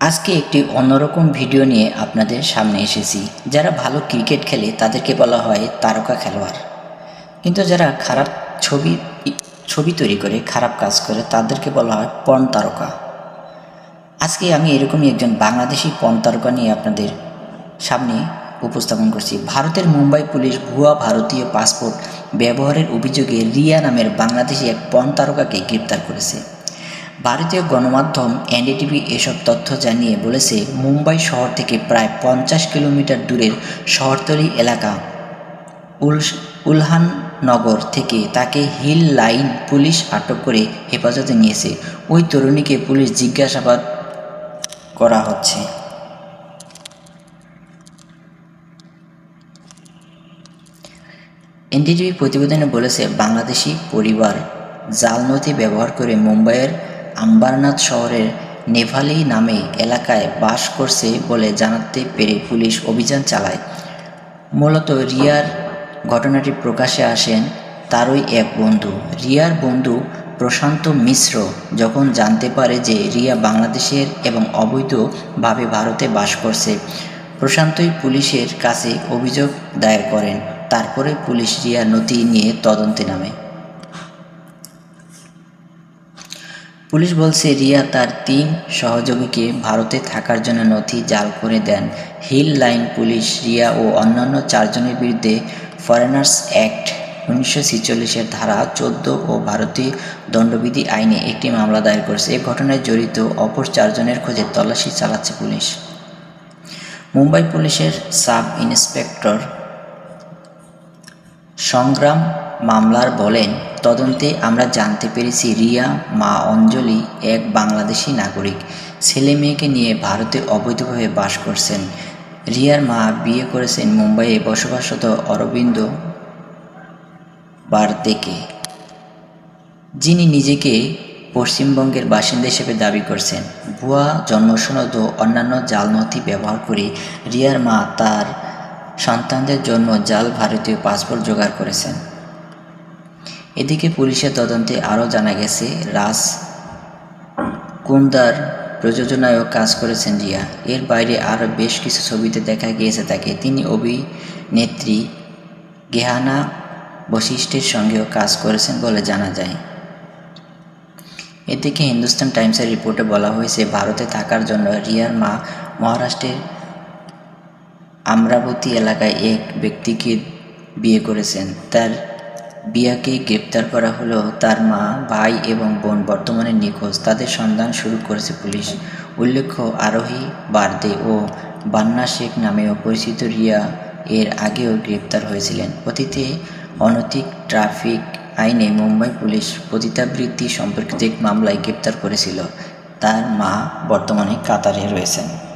আজকে একটি অন্যরকম ভিডিও নিয়ে আপনাদের সামনে এসেছি। যারা ভালো ক্রিকেট খেলে তাদেরকে বলা হয় তারকা খেলোয়াড়। কিন্তু যারা খারাপ ছবি ছবি তৈরি করে, খারাপ কাজ করে, তাদেরকে বলা হয় পণ তারকা। আজকে আমি এরকমই একজন বাংলাদেশি পণ তারকা নিয়ে আপনাদের সামনে উপস্থাপন করছি। ভারতের মুম্বাই পুলিশ ভুয়া ভারতীয় পাসপোর্ট ব্যবহারের অভিযোগে রিয়া নামের বাংলাদেশি এক পণ তারকাকে গ্রেপ্তার করেছে। ভারতীয় গণমাধ্যম এনডিটিভি এসব তথ্য জানিয়ে বলেছে, মুম্বাই শহর থেকে প্রায় পঞ্চাশ কিলোমিটার দূরের শহরতলি এলাকা উল উলহাননগর থেকে তাকে হিল লাইন পুলিশ আটক করে হেফাজতে নিয়েছে। ওই তরুণীকে পুলিশ জিজ্ঞাসাবাদ করা হচ্ছে। এনডিটিভি প্রতিবেদনে বলেছে, বাংলাদেশি পরিবার জাল নথি ব্যবহার করে মুম্বাইয়ের আম্বারনাথ শহরের নেভালি নামে এলাকায় বাস করছে বলে জানাতে পেরে পুলিশ অভিযান চালায়। মূলত রিয়ার ঘটনাটি প্রকাশে আসেন তারই এক বন্ধু। রিয়ার বন্ধু প্রশান্ত মিশ্র যখন জানতে পারে যে রিয়া বাংলাদেশের এবং অবৈধভাবে ভারতে বাস করছে, প্রশান্তই পুলিশের কাছে অভিযোগ দায়ের করেন। তারপরে পুলিশ রিয়ার নথি নিয়ে তদন্তে নামে। পুলিশ বলছে, রিয়া তার তিন সহযোগীকে ভারতে থাকার জন্য নথি জাল করে দেন। হিল লাইন পুলিশ, রিয়া ও অন্যান্য চারজনের বিরুদ্ধে ফরেনার্স অ্যাক্ট উনিশশো ছিচল্লিশের ধারা চোদ্দ ও ভারতীয় দণ্ডবিধি আইনে একটি মামলা দায়ের করেছে। এ ঘটনায় জড়িত অপর চারজনের খোঁজে তল্লাশি চালাচ্ছে পুলিশ। মুম্বাই পুলিশের সাব ইন্সপেক্টর সংগ্রাম মামলার বলেন, তদন্তে আমরা জানতে পেরেছি রিয়া, মা অঞ্জলি এক বাংলাদেশি নাগরিক। ছেলে মেয়েকে নিয়ে ভারতে অবৈধভাবে বাস করছেন। রিয়ার মা বিয়ে করেছেন মুম্বাইয়ে বসবাসরত অরবিন্দ বার্তেকে। যিনি নিজেকে পশ্চিমবঙ্গের বাসিন্দা হিসেবে দাবি করছেন। ভুয়া জন্মসনদ ও অন্যান্য জাল নথি ব্যবহার করে রিয়ার মা তার সন্তানদের জন্য জাল ভারতীয় পাসপোর্ট জোগাড় করেছেন। এদিকে পুলিশের তদন্তে আরও জানা গেছে, রাজ কুন্দার প্রযোজনায়ও কাজ করেছেন রিয়া। এর বাইরে আরও বেশ কিছু ছবিতে দেখা গিয়েছে তাকে। তিনি অভিনেত্রী গেহানা বশিষ্ঠের সঙ্গেও কাজ করেছেন বলে জানা যায়। এদিকে হিন্দুস্তান টাইমসের রিপোর্টে বলা হয়েছে, ভারতে থাকার জন্য রিয়ার মা মহারাষ্ট্রের আমরাবতী এলাকায় এক ব্যক্তিকে বিয়ে করেছেন। তার বিয়াকে গ্রেপ্তার করা হলো তার মা, ভাই এবং বোন বর্তমানে নিখোঁজ। তাদের সন্ধান শুরু করেছে পুলিশ। উল্লেখ্য, আরোহী বার্দে ও বান্না শেখ নামেও পরিচিত রিয়া এর আগেও গ্রেপ্তার হয়েছিলেন। অতীতে অনৈতিক ট্রাফিক আইনে মুম্বাই পুলিশ পতিতাবৃত্তি সম্পর্কিত এক মামলায় গ্রেপ্তার করেছিল। তার মা বর্তমানে কাতারে রয়েছেন।